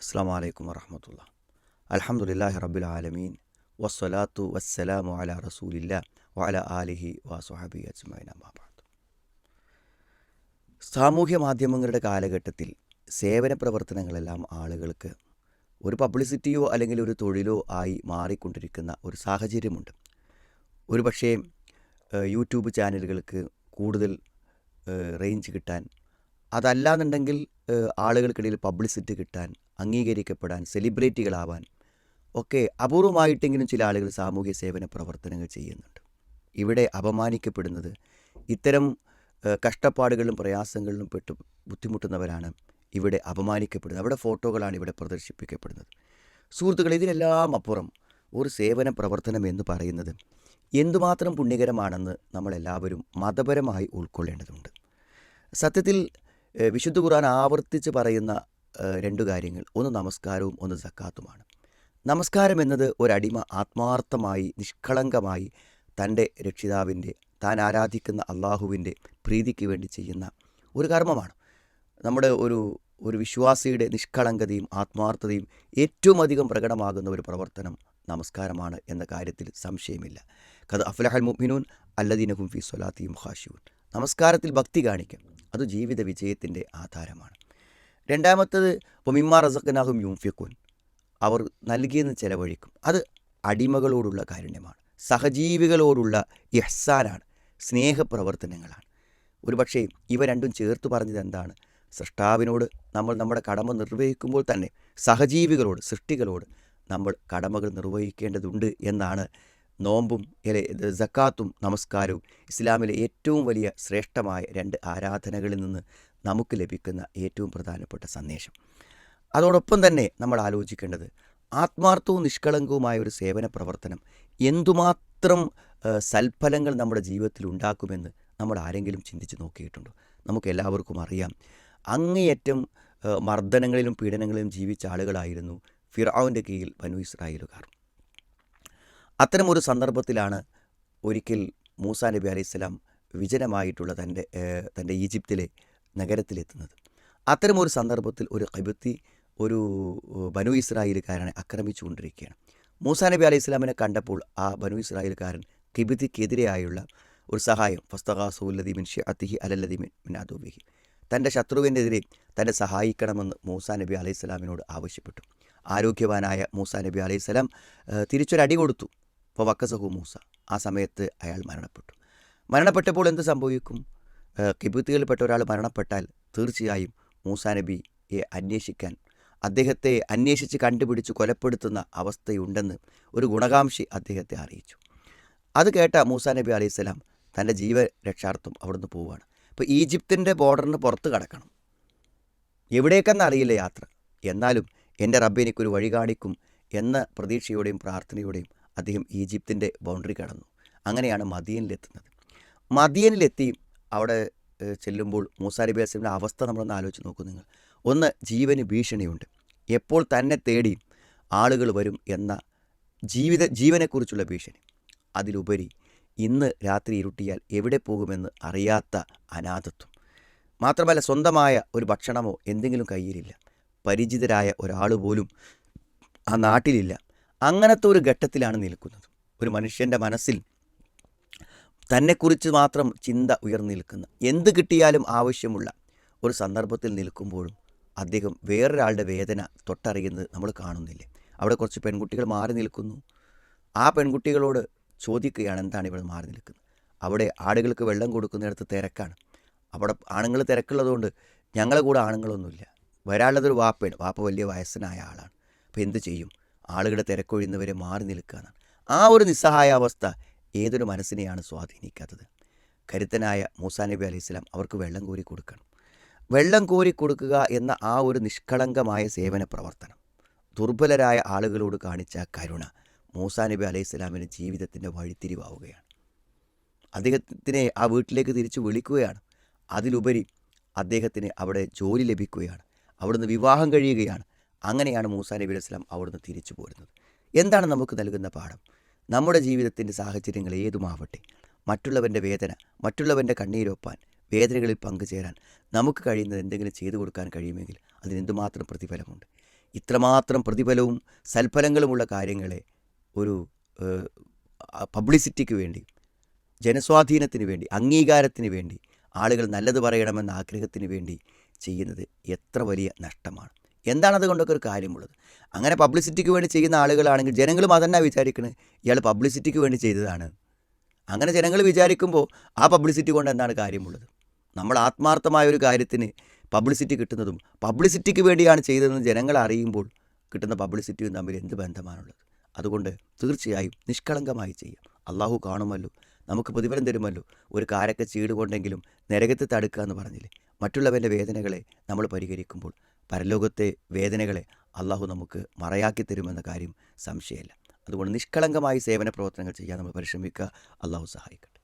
അസ്സാം വലൈക്കും വറഹമത്തുള്ള. അലഹമുല്ലാഹി റബുൽ ആലമീൻ. വസ്സലാത്തു വസ്സലാമു അല റസൂലില്ല വഅല ആലിഹി വസുഹബി അജ്മൈന അമ്മാബാദ് സാമൂഹ്യ മാധ്യമങ്ങളുടെ കാലഘട്ടത്തിൽ സേവന പ്രവർത്തനങ്ങളെല്ലാം ആളുകൾക്ക് ഒരു പബ്ലിസിറ്റിയോ അല്ലെങ്കിൽ ഒരു തൊഴിലോ ആയി മാറിക്കൊണ്ടിരിക്കുന്ന ഒരു സാഹചര്യമുണ്ട്. ഒരു പക്ഷേ യൂട്യൂബ് ചാനലുകൾക്ക് കൂടുതൽ റേഞ്ച് കിട്ടാൻ അതല്ലാന്നുണ്ടെങ്കിൽ ആളുകൾക്കിടയിൽ പബ്ലിസിറ്റി കിട്ടാൻ അംഗീകരിക്കപ്പെടാൻ സെലിബ്രിറ്റികളാവാൻ ഒക്കെ അപൂർവമായിട്ടെങ്കിലും ചില ആളുകൾ സാമൂഹ്യ സേവന പ്രവർത്തനങ്ങൾ ചെയ്യുന്നുണ്ട്. ഇവിടെ അപമാനിക്കപ്പെടുന്നത് ഇത്തരം കഷ്ടപ്പാടുകളിലും പ്രയാസങ്ങളിലും പെട്ട് ബുദ്ധിമുട്ടുന്നവരാണ് ഇവിടെ അപമാനിക്കപ്പെടുന്നത്. അവിടെ ഫോട്ടോകളാണ് ഇവിടെ പ്രദർശിപ്പിക്കപ്പെടുന്നത്. സുഹൃത്തുക്കൾ ഇതിനെല്ലാം അപ്പുറം ഒരു സേവന പ്രവർത്തനം എന്ന് പറയുന്നത് എന്തുമാത്രം പുണ്യകരമാണെന്ന് നമ്മളെല്ലാവരും മതപരമായി ഉൾക്കൊള്ളേണ്ടതുണ്ട്. സത്യത്തിൽ വിശുദ്ധ ഖുർആൻ ആവർത്തിച്ച് പറയുന്ന രണ്ട് കാര്യങ്ങൾ. ഒന്ന് നമസ്കാരവും ഒന്ന് സക്കാത്തുമാണ്. നമസ്കാരം എന്നത് ഒരടിമ ആത്മാർത്ഥമായി നിഷ്കളങ്കമായി തന്റെ രക്ഷിതാവിന്റെ താൻ ആരാധിക്കുന്ന അള്ളാഹുവിന്റെ പ്രീതിക്ക് വേണ്ടി ചെയ്യുന്ന ഒരു കർമ്മമാണ്. നമ്മുടെ ഒരു ഒരു വിശ്വാസിയുടെ നിഷ്കളങ്കതയും ആത്മാർത്ഥതയും ഏറ്റവും അധികം പ്രകടമാകുന്ന ഒരു പ്രവർത്തനം നമസ്കാരമാണ് എന്ന കാര്യത്തിൽ സംശയമില്ല. കഥ അഫ്ലഹൽ മുഹ്മിനൂൻ അല്ലദീനഹും ഫി സ്വലാത്തിയും ഹാഷിയൂൻ നമസ്കാരത്തിൽ ഭക്തി കാണിക്കാം. അത് ജീവിത വിജയത്തിന്റെ ആധാരമാണ്. രണ്ടാമത്തത് മിമ്മാ റസഖനാഹും യൂംഫിഖൂൻ അവർ നൽകിയെന്ന് ചെലവഴിക്കും. അത് അടിമകളോടുള്ള കാരുണ്യമാണ്. സഹജീവികളോടുള്ള ഇഹ്സാനാണ്. സ്നേഹപ്രവർത്തനങ്ങളാണ്. ഒരുപക്ഷേ ഇവ രണ്ടും ചേർത്ത് പറഞ്ഞത് എന്താണ്? സൃഷ്ടാവിനോട് നമ്മൾ നമ്മുടെ കടമ നിർവഹിക്കുമ്പോൾ തന്നെ സഹജീവികളോട് സൃഷ്ടികളോട് നമ്മൾ കടമകൾ നിർവഹിക്കേണ്ടതുണ്ട് എന്നാണ് നോമ്പും അല്ലെ ജക്കാത്തും നമസ്കാരവും ഇസ്ലാമിലെ ഏറ്റവും വലിയ ശ്രേഷ്ഠമായ രണ്ട് ആരാധനകളിൽ നിന്ന് നമുക്ക് ലഭിക്കുന്ന ഏറ്റവും പ്രധാനപ്പെട്ട സന്ദേശം. അതോടൊപ്പം തന്നെ നമ്മൾ ആലോചിക്കേണ്ടത് ആത്മാർത്ഥവും നിഷ്കളങ്കവുമായ ഒരു സേവന പ്രവർത്തനം എന്തുമാത്രം സൽഫലങ്ങൾ നമ്മുടെ ജീവിതത്തിൽ ഉണ്ടാക്കുമെന്ന് നമ്മൾ ആരെങ്കിലും ചിന്തിച്ച് നോക്കിയിട്ടുണ്ടോ? നമുക്ക് എല്ലാവർക്കും അറിയാം. അങ്ങേയറ്റം മർദ്ദനങ്ങളിലും പീഡനങ്ങളിലും ജീവിച്ച ആളുകളായിരുന്നു ഫിറാവിന്റെ കീഴിൽ ബനു ഇസ്രായേലുകാർ. അത്തരമൊരു സന്ദർഭത്തിലാണ് ഒരിക്കൽ മൂസാ നബി അലൈഹിസ്സലാം വിജനമായിട്ടുള്ള തന്റെ തന്റെ ഈജിപ്തിലെ നഗരത്തിലെത്തുന്നത്. അത്തരമൊരു സന്ദർഭത്തിൽ ഒരു കബുത്തി ഒരു ബനു ഇസ്രായേലുകാരനെ ആക്രമിച്ചുകൊണ്ടിരിക്കുകയാണ്. മൂസാ നബി അലൈഹി ഇസ്ലാമിനെ കണ്ടപ്പോൾ ആ ബനു ഇസ്രായേലുകാരൻ കിബിതിക്കെതിരെയായുള്ള ഒരു സഹായം ഫസ്തഖാസുല്ലദീമിൻ ഷിഅത്തിഹി അലല്ലദീമിൻ മിൻ മിൻ അദൂബിഹി തന്റെ ശത്രുവിനെതിരെ തന്നെ സഹായിക്കണമെന്ന് മൂസാ നബി അലൈഹി സ്വലാമിനോട് ആവശ്യപ്പെട്ടു. ആരോഗ്യവാനായ മൂസാ നബി അലൈഹി ഏഹ്, തിരിച്ചൊരടി കൊടുത്തു. അപ്പോൾ വക്കസഹു മൂസ. ആ സമയത്ത് അയാൾ മരണപ്പെട്ടു. മരണപ്പെട്ടപ്പോൾ എന്ത് സംഭവിക്കും? കിബുത്തികളിൽപ്പെട്ട ഒരാൾ മരണപ്പെട്ടാൽ തീർച്ചയായും മൂസാ നബിയെ അന്വേഷിക്കാൻ അദ്ദേഹത്തെ അന്വേഷിച്ച് കണ്ടുപിടിച്ച് കൊലപ്പെടുത്തുന്ന അവസ്ഥയുണ്ടെന്ന് ഒരു ഗുണകാംക്ഷി അദ്ദേഹത്തെ അറിയിച്ചു. അത് കേട്ട മൂസാ നബി അലൈഹി സ്വലാം തന്റെ ജീവരക്ഷാർത്ഥം അവിടുന്ന് പോവുകയാണ്. അപ്പോൾ ഈജിപ്തിന്റെ ബോർഡറിന് പുറത്ത് കടക്കണം. എവിടേക്കെന്ന് അറിയില്ല യാത്ര. എന്നാലും എന്റെ റബ്ബ് എനിക്കൊരു വഴി കാണിക്കും എന്ന പ്രതീക്ഷയോടെയും പ്രാർത്ഥനയോടെയും അദ്ദേഹം ഈജിപ്തിന്റെ ബൗണ്ടറി കടന്നു. അങ്ങനെയാണ് മദിയനിലെത്തുന്നത് മദിയനിലെത്തി അവിടെ ചെല്ലുമ്പോൾ മൂസാ നബി അവസ്ഥ നമ്മളൊന്ന് ആലോചിച്ച് നോക്കൂ നിങ്ങൾ. ഒന്ന് ജീവന് ഭീഷണിയുണ്ട്. എപ്പോൾ തന്നെ തേടി ആളുകൾ വരും എന്ന ജീവിത ജീവനെക്കുറിച്ചുള്ള ഭീഷണി. അതിലുപരി ഇന്ന് രാത്രി ഇരുട്ടിയാൽ എവിടെ പോകുമെന്ന് അറിയാത്ത അനാഥത്വം. മാത്രമല്ല സ്വന്തമായ ഒരു ഭക്ഷണമോ എന്തെങ്കിലും കയ്യിലില്ല. പരിചിതരായ ഒരാൾ പോലും ആ നാട്ടിലില്ല. അങ്ങനത്തെ ഒരു ഘട്ടത്തിലാണ് നിൽക്കുന്നത്. ഒരു മനുഷ്യന്റെ മനസ്സിൽ തന്നെക്കുറിച്ച് മാത്രം ചിന്ത ഉയർന്നു നിൽക്കുന്ന എന്ത് കിട്ടിയാലും ആവശ്യമുള്ള ഒരു സന്ദർഭത്തിൽ നിൽക്കുമ്പോഴും അദ്ദേഹം വേറൊരാളുടെ വേദന തൊട്ടറിയുന്നത് നമ്മൾ കാണുന്നില്ലേ? അവിടെ കുറച്ച് പെൺകുട്ടികൾ മാറി നിൽക്കുന്നു. ആ പെൺകുട്ടികളോട് ചോദിക്കുകയാണ് എന്താണ് ഇവിടെ മാറി നിൽക്കുന്നത്? അവിടെ ആടുകൾക്ക് വെള്ളം കൊടുക്കുന്നിടത്ത് തിരക്കാണ്. അവിടെ ആണുങ്ങൾ തിരക്കുള്ളതുകൊണ്ട് ഞങ്ങളെ കൂടെ ആണുങ്ങളൊന്നുമില്ല. വരാനുള്ളതൊരു വാപ്പയാണ്. വാപ്പ വലിയ വയസ്സനായ ആളാണ്. അപ്പോൾ എന്ത് ചെയ്യും? ആളുകളുടെ തിരക്കൊഴിയുന്നവരെ മാറി നിൽക്കുകയാണ്. ആ ഒരു നിസ്സഹായാവസ്ഥ ഏതൊരു മനസ്സിനെയാണ് സ്വാധീനിക്കാത്തത്? കരുത്തനായ മൂസാ നബി അലൈഹി സ്വലാം അവർക്ക് വെള്ളം കോരി കൊടുക്കണം. വെള്ളം കോരി കൊടുക്കുക എന്ന ആ ഒരു നിഷ്കളങ്കമായ സേവന പ്രവർത്തനം. ദുർബലരായ ആളുകളോട് കാണിച്ച കരുണ മൂസാ നബി അലൈഹി സ്വലാമിന് ജീവിതത്തിന്റെ വഴിത്തിരിവാവുകയാണ്. അദ്ദേഹത്തിനെ ആ വീട്ടിലേക്ക് തിരിച്ചു വിളിക്കുകയാണ്. അതിലുപരി അദ്ദേഹത്തിന് അവിടെ ജോലി ലഭിക്കുകയാണ്. അവിടുന്ന് വിവാഹം കഴിയുകയാണ്. അങ്ങനെയാണ് മൂസാ നബി അലൈഹി സ്വലാം അവിടുന്ന് തിരിച്ചു പോരുന്നത്. എന്താണ് നമുക്ക് നൽകുന്ന പാഠം? നമ്മുടെ ജീവിതത്തിന്റെ സാഹചര്യങ്ങൾ ഏതുമാവട്ടെ. മറ്റുള്ളവന്റെ വേദന മറ്റുള്ളവന്റെ കണ്ണീരൊപ്പാൻ വേദനകളിൽ പങ്കുചേരാൻ നമുക്ക് കഴിയുന്നത് എന്തെങ്കിലും ചെയ്തു കൊടുക്കാൻ കഴിയുമെങ്കിൽ അതിനെന്തുമാത്രം പ്രതിഫലമുണ്ട്. ഇത്രമാത്രം പ്രതിഫലവും സൽഫലങ്ങളുമുള്ള കാര്യങ്ങളെ ഒരു പബ്ലിസിറ്റിക്ക് വേണ്ടി ജനസ്വാധീനത്തിന് വേണ്ടി അംഗീകാരത്തിന് വേണ്ടി ആളുകൾ നല്ലത് പറയണമെന്ന ആഗ്രഹത്തിന് വേണ്ടി ചെയ്യുന്നത് എത്ര വലിയ നഷ്ടമാണ്. എന്താണ് കൊണ്ടൊക്കെ ഒരു കാര്യമുള്ളത്? അങ്ങനെ പബ്ലിസിറ്റിക്ക് വേണ്ടി ചെയ്യുന്ന ആളുകളാണെങ്കിൽ ജനങ്ങളും അതന്നെ വിചാരിക്കുന്നത് ഇയാൾ പബ്ലിസിറ്റിക്ക് വേണ്ടി ചെയ്തതാണ്. അങ്ങനെ ജനങ്ങൾ വിചാരിക്കുമ്പോൾ ആ പബ്ലിസിറ്റി കൊണ്ട് എന്താണ് കാര്യമുള്ളത്? നമ്മൾ ആത്മാർത്ഥമായ ഒരു കാര്യത്തിന് പബ്ലിസിറ്റി കിട്ടുന്നതും പബ്ലിസിറ്റിക്ക് വേണ്ടിയാണ് ചെയ്തതെന്ന് ജനങ്ങൾ അറിയുമ്പോൾ കിട്ടുന്ന പബ്ലിസിറ്റിയും തമ്മിൽ എന്ത് ബന്ധമാണുള്ളത്? അതുകൊണ്ട് തീർച്ചയായും നിഷ്കളങ്കമായി ചെയ്യാം. അള്ളാഹു കാണുമല്ലോ നമുക്ക് പ്രതിഫലം തരുമല്ലോ. ഒരു കാരൊക്കെ ചീട് കൊണ്ടെങ്കിലും നരകത്തെ തടുക്കുക എന്ന് പറഞ്ഞില്ലേ? മറ്റുള്ളവന്റെ വേദനകളെ നമ്മൾ പരിഹരിക്കുമ്പോൾ പരലോകത്തെ വേദനകളെ അള്ളാഹു നമുക്ക് മറയാക്കി തരുമെന്ന കാര്യം സംശയമില്ല. അതുകൊണ്ട് നിഷ്കളങ്കമായി സേവന പ്രവർത്തനങ്ങൾ ചെയ്യാൻ നമ്മൾ പരിശ്രമിക്കുക. അള്ളാഹു സഹായിക്കട്ടെ.